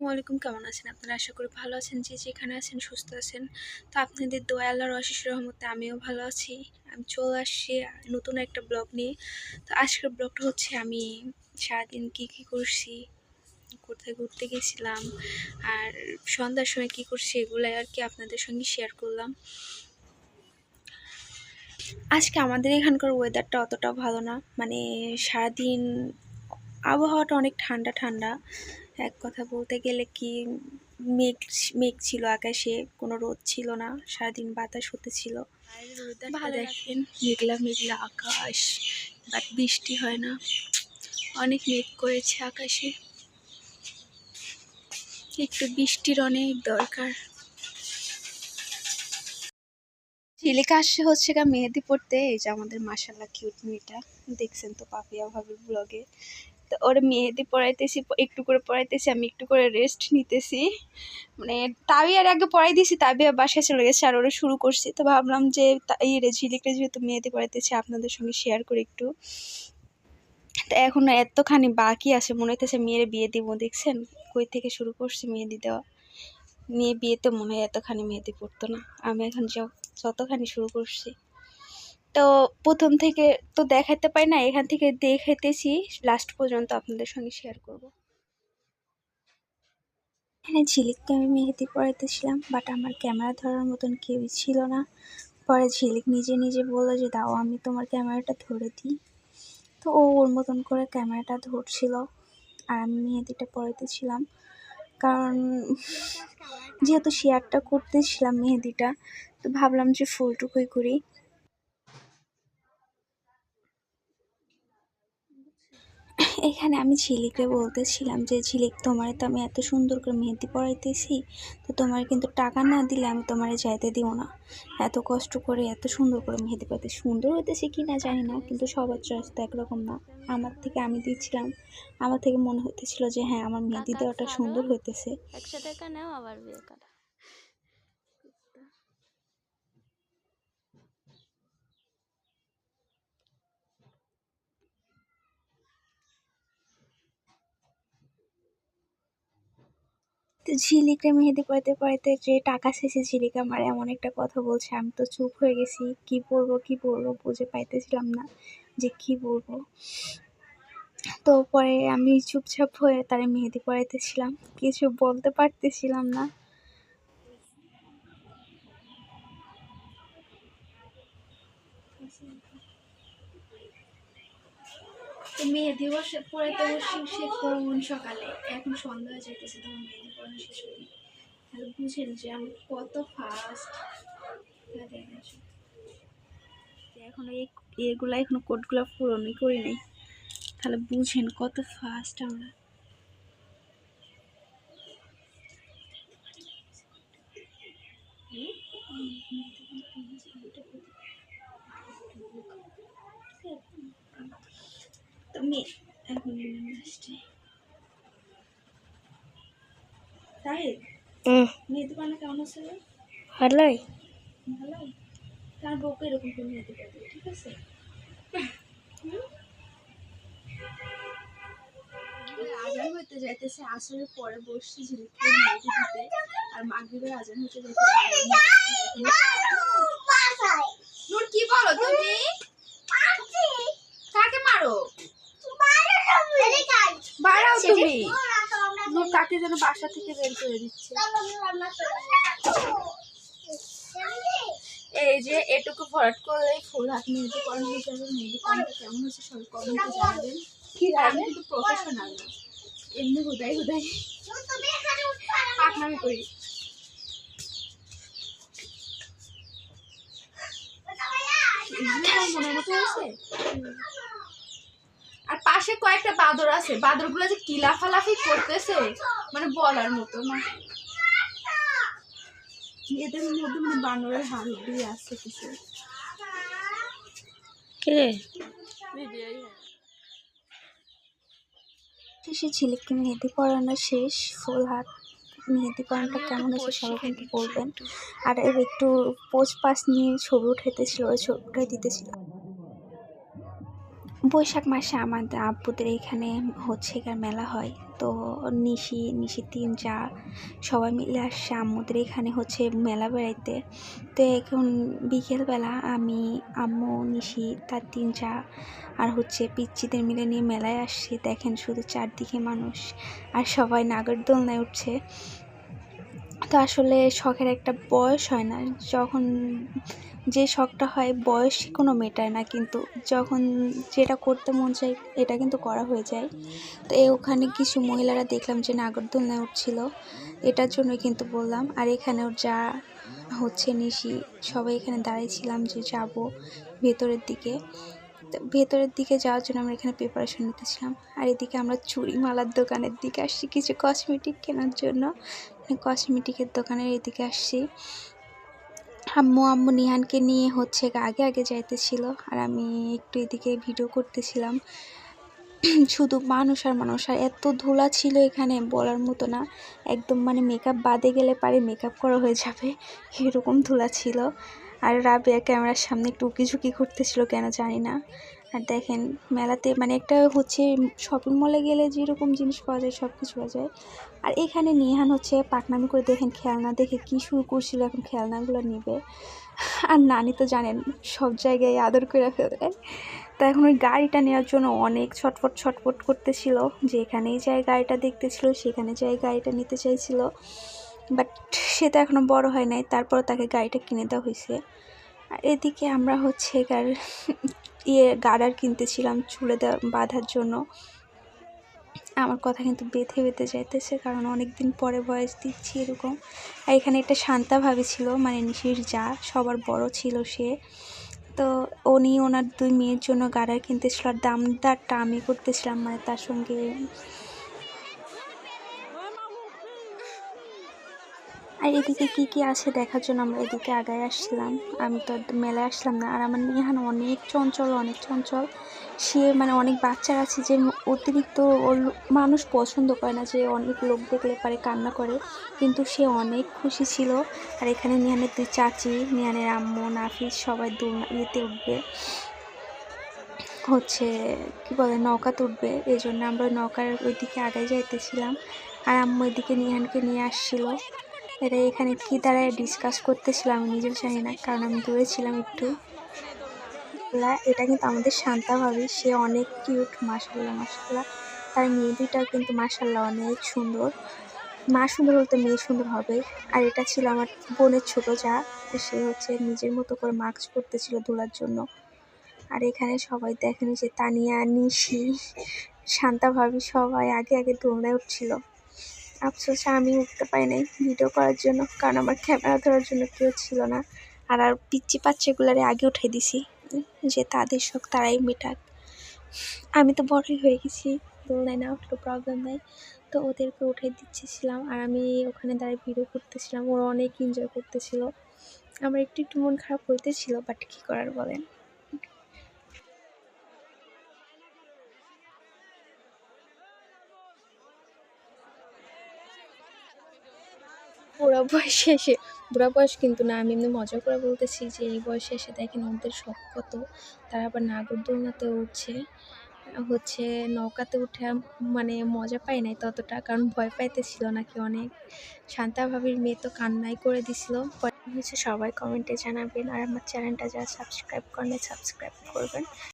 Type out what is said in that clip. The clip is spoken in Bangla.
ওয়ালাইকুম কেমন আছেন আপনারা? আশা করি ভালো আছেন। যে যেখানে আছেন, সুস্থ আছেন। তো আপনাদের দোয়া আল্লাহর অশেষ রহমতে আমিও ভালো আছি। আমি চলে আসছি নতুন একটা ব্লগ নিয়ে। তো আজকের ব্লগটা হচ্ছে আমি সারাদিন কী কী করছি, কোথায় ঘুরতে গেছিলাম, আর সন্ধ্যার সময় কী করছি এগুলো আর কি আপনাদের সঙ্গে শেয়ার করলাম। আজকে আমাদের এখানকার ওয়েদারটা অতটা ভালো না। মানে সারাদিন আবহাওয়াটা অনেক ঠান্ডা ঠান্ডা। এক কথা বলতে গেলে কি মেঘ মেঘ ছিল আকাশে কোনো রোদ ছিল না সারাদিন বাতাস হতেছিল ভালো দেখেন মেঘলা মেঘলা আকাশ বাট বৃষ্টি হয় না। অনেক মেঘ করেছে আকাশে। একটু বৃষ্টির অনেক দরকার। ঝিলিকা আসছে হচ্ছে গা মেহেদি পড়তে এই যে আমাদের মাসাল্লাহ কিউট মেয়েটা। দেখছেন তো পাপিয়া ভাবির ব্লগে তো ওর মেহেদি পড়াইতেছি একটু করে পড়াইতেছি আমি একটু করে রেস্ট নিতেছি। মানে তাবি আর আগে পড়াই দিয়েছি তাবি আর বাসায় চলে গেছে আর ওরা শুরু করছি। তো ভাবলাম যে এই রে ঝিলিকটা যেহেতু মেহেদি পড়াইতেছি আপনাদের সঙ্গে শেয়ার করি একটু। তো এখন এতখানি বাকি আছে, মনে হইতেছে মেয়ের বিয়ে দিব, দেখছেন? কই থেকে শুরু করছি মেহেদি দেওয়া? মেয়ে বিয়েতে মনে হয় এতখানি মেহেদি পড়তো না। আমি এখন যতখানি শুরু করছি তো প্রথম থেকে তো দেখাতে পাই না, এখান থেকে দেখাইতেছি লাস্ট পর্যন্ত আপনাদের সঙ্গে শেয়ার করব। এখানে ঝিলিককে আমি মেহেদি পড়াইতেছিলাম বাট আমার ক্যামেরা ধরার মতন কেউই ছিল না। পরে ঝিলিক নিজে নিজে বলল যে, দাও, আমি তোমার ক্যামেরাটা ধরে দিই। তো ও ওর মতন করে ক্যামেরাটা ধরছিল, আর আমি মেহেদিটা পড়াইতেছিলাম কারণ যেহেতু শেয়ারটা করতেছিলাম মেহেদিটা, তো ভাবলাম যে ফুলটুকুই করি। এখানে আমি ঝিলিককে বলতেছিলাম যে, ঝিলিক, তোমার তো আমি এত সুন্দর করে মেহেদি পড়াইতেছি তো তোমার কিন্তু টাকা না দিলে আমি তোমার যাইতে দিব না। এত কষ্ট করে, এত সুন্দর করে মেহেদি পড়াইতে সুন্দর হইতেছে কি না জানি না, কিন্তু সবার চয়েস তো একরকম না। আমার থেকে আমি দিচ্ছিলাম। আমার থেকে মনে হইতেছিল যে হ্যাঁ আমার মেহেদি দেওয়াটা সুন্দর হইতেছে। একশো টাকা নাও, আবার বিয়ে তো ঝিলিকে মেহেদি পড়াইতে পড়াইতে যে টাকা শেষে ঝিলিকা আমার এমন একটা কথা বলছে। আমি তো চুপ হয়ে গেছি, কি বলব কি বলব বুঝে পাইতেছিলাম না যে কি বলব। তো পরে আমি চুপচাপ হয়ে তারে মেহেদি পড়াইতেছিলাম, কিছু বলতে পারতেছিলাম না। তো মেহেদি বসে পড়াইতে বসে সে কোন সকালে? এখন সন্ধ্যা হয়ে যেতেছে তখন মেহেদি পড়ানো শেষ হয়নি। তাহলে বুঝেন যে আমি কত ফাস্ট এখন এই এগুলা এখনও কোডগুলো পূরণই করি নাই। তাহলে বুঝেন কত ফাস্ট আমরা। তুমি আসছে তাই? মেহেদি বানা কেমন আছে ভালোই। ভালো তার বউকে এরকম করে মেহেদি পাবে ঠিক আছে? আজান হইতে যাইতেছে আসরের পরে বসছি ঝিলিকে মেহেদি দিতে আর মাগরিবের আজান হইতে যাইতেছে কি বলো তুমি কাকে মারো তুমি নূর কাকে যেন বাসা থেকে বের করে দিচ্ছে। এই যে এটুকু ভরাট করলে ফুল হাত মেহেদি হয়ে যাবে মেহেদি পড়ানোটা কেমন হচ্ছে সবাই কমেন্টে জানাবেন। কি আমি কিন্তু প্রফেশনাল না। এমনি হুদাই হুদাই পাকনামি করি। মনের মতো হয়েছে? আর পাশে কয়েকটা বাদর আছে। বাদরগুলো যে কি লাফালাফি করতেছে মানে বলার মতো না। এদের মধ্যে মানে বানরের দিয়ে আসছে কিছু। শেষে ঝিলিককে মেহেদি পরানো শেষ। ফুল হাত মেহেদি পরানোটা কেমন হয়েছে সবাই কিন্তু বলবেন। আর এর একটু পোজ পাস নিয়ে ছবি উঠাইতেছিল ওই ছবিটাই দিতেছিল। বৈশাখ মাসে আমাদের আব্বুদের এখানে হচ্ছে গিয়ে মেলা হয়। তো নিশি নিশি তিন যা সবাই মিলে আসছে আম্মুদের এখানে হচ্ছে মেলা বেড়াইতে। তো এখন বিকেলবেলা আমি, আম্মু, নিশি, তার তিন যা আর হচ্ছে পিচ্চিদের মিলে নিয়ে মেলায় আসছি। দেখেন শুধু চারদিকে মানুষ আর সবাই নাগরদোলনায় উঠছে। তো আসলে শখের একটা বয়স হয় না। যখন যে শখটা হয় বয়স কোনো মেটায় না। কিন্তু যখন যেটা করতে মন চায়, এটা কিন্তু করা হয়ে যায়। তো এই ওখানে কিছু মহিলারা দেখলাম যে নাগরদোলনায় উঠছিল। এটার জন্য কিন্তু বললাম। আর এখানেও যা হচ্ছে নিশি, সবাই এখানে দাঁড়িয়েছিলাম যে যাব ভেতরের দিকে। ভেতরের দিকে যাওয়ার জন্য আমরা এখানে প্রিপারেশন নিতেছিলাম। আর এদিকে আমরা চুড়ি মালার দোকানের দিকে আসছি কিছু কসমেটিক কেনার জন্য। কসমেটিকের দোকানের এদিকে আসছি। আম্মু আম্মু নিহানকে নিয়ে হচ্ছে আগে আগে যাইতেছিল আর আমি একটু এদিকে ভিডিও করতেছিলাম। শুধু মানুষ আর মানুষ, আর এত ধুলা ছিল এখানে বলার মতো না। একদম মানে মেকআপ বাদে গেলে পারে মেকআপ করা হয়ে যাবে, এরকম ধুলা ছিল। আর রাবেয়া ক্যামেরার সামনে একটু উকি ঝুঁকি করতেছিল কেন জানি না। আর দেখেন, মেলাতে মানে একটা হচ্ছে শপিং মলে গেলে যেরকম জিনিস পাওয়া যায় সব কিছু পাওয়া যায়। আর এখানে নিহান হচ্ছে পাকনামি করে দেখেন খেলনা দেখে কী শুরু করছিল এখন খেলনাগুলো নেবে। আর নানি তো জানেন, সব জায়গায় আদর করে ফেলে। তা এখন ওই গাড়িটা নেওয়ার জন্য অনেক ছটফট ছটফট করতেছিল। যে এখানেই যাই গাড়িটা দেখতেছিল, সেখানে যাই গাড়িটা নিতে চাইছিল। বাট সে তো এখনও বড় হয় নাই তারপর তাকে গাড়িটা কিনে দেওয়া হয়েছে। আর এদিকে আমরা হচ্ছে গার ইয়ে গার্ডার কিনতেছিলাম চুলে বাঁধার জন্য। আমার কথা কিন্তু বেঁধে বেঁধে যাইতেছে কারণ অনেক দিন পরে বয়স দিচ্ছি এরকম। আর এখানে একটা শান্তা ভাবি ছিল মানে নিশির যা, সবার বড় ছিল সে। তো উনি ওনার দুই মেয়ের জন্য গার্ডার কিনতেছিল আর দামদারটা আমি করতেছিলাম মানে তার সঙ্গে আর এদিকে কি কি আছে দেখার জন্য আমরা এদিকে আগায় আসছিলাম। আমি তো মেলায় আসলাম না। আর আমার নিহান অনেক চঞ্চল অনেক চঞ্চল। সে মানে অনেক বাচ্চারা আছে যে অতিরিক্ত মানুষ পছন্দ করে না, যে অনেক লোক দেখলে পারে কান্না করে। কিন্তু সে অনেক খুশি ছিল। আর এখানে নিহানের দুই চাচি, নিহানের আম্মু, নাফিস সবাই দু ইয়েতে উঠবে। হচ্ছে, কি বলে, নৌকাতে উঠবে। এই জন্য আমরা নৌকার ওইদিকে আগায় যাইতেছিলাম। আর আম্মু এদিকে নিহানকে নিয়ে আসছিল। এটা এখানে কি দাঁড়ায় ডিসকাস করতেছিলাম আমি নিজেও জানি না, কারণ আমি দূরে ছিলাম একটু। এটা কিন্তু আমাদের শান্তা ভাবি, সে অনেক কিউট মাসাল্লাহ মাসাল্লাহ তার মেয়ে কিন্তু মাসাল্লাহ অনেক সুন্দর। মা সুন্দর বলতে মেয়ে সুন্দর হবে। আর এটা ছিল আমার বোনের ছোট যা, সে হচ্ছে নিজের মতো করে মাস্ক করতেছিল দোলার জন্য। আর এখানে সবাই দেখেন যে তানিয়া, নিশি, শান্তা ভাবি সবাই আগে আগে দোলনায় উঠছিল। আফসোস, আমি উঠতে পারি নাই ভিডিও করার জন্য, কারণ আমার ক্যামেরা ধরার জন্য কেউ ছিল না। আর আর পিচ্ছি পাচ্ছেগুলারে আগে উঠাই দিছি যে তাদের শখ, তারাই মেটাক। আমি তো বড়ই হয়ে গেছি দোলনায় না উঠলেও প্রবলেম নাই। তো ওদেরকে উঠে দিচ্ছিলাম, আর আমি ওখানে দাঁড়িয়ে ভিডিও করতেছিলাম, ওরা অনেক এনজয় করতেছিল। আমার একটু একটু মন খারাপ হইতেছিল বাট কী করার বলেন? বুড়া বয়সে এসে, বুড়া বয়স কিন্তু না, আমি এমনি মজা করে বলতেছি যে এই বয়সে এসে দেখেন ওদের শখ কত। তারা আবার নাগরদোলনাতে উঠছে, হচ্ছে নৌকাতে উঠে মানে মজা পাই নাই ততটা, কারণ ভয় পাইতেছিল নাকি অনেক। শান্তা ভাবির মেয়ে তো কান্নাই করে দিছিল। হচ্ছে সবাই কমেন্টে জানাবেন। আর আমার চ্যানেলটা যারা সাবস্ক্রাইব করেন সাবস্ক্রাইব করবেন।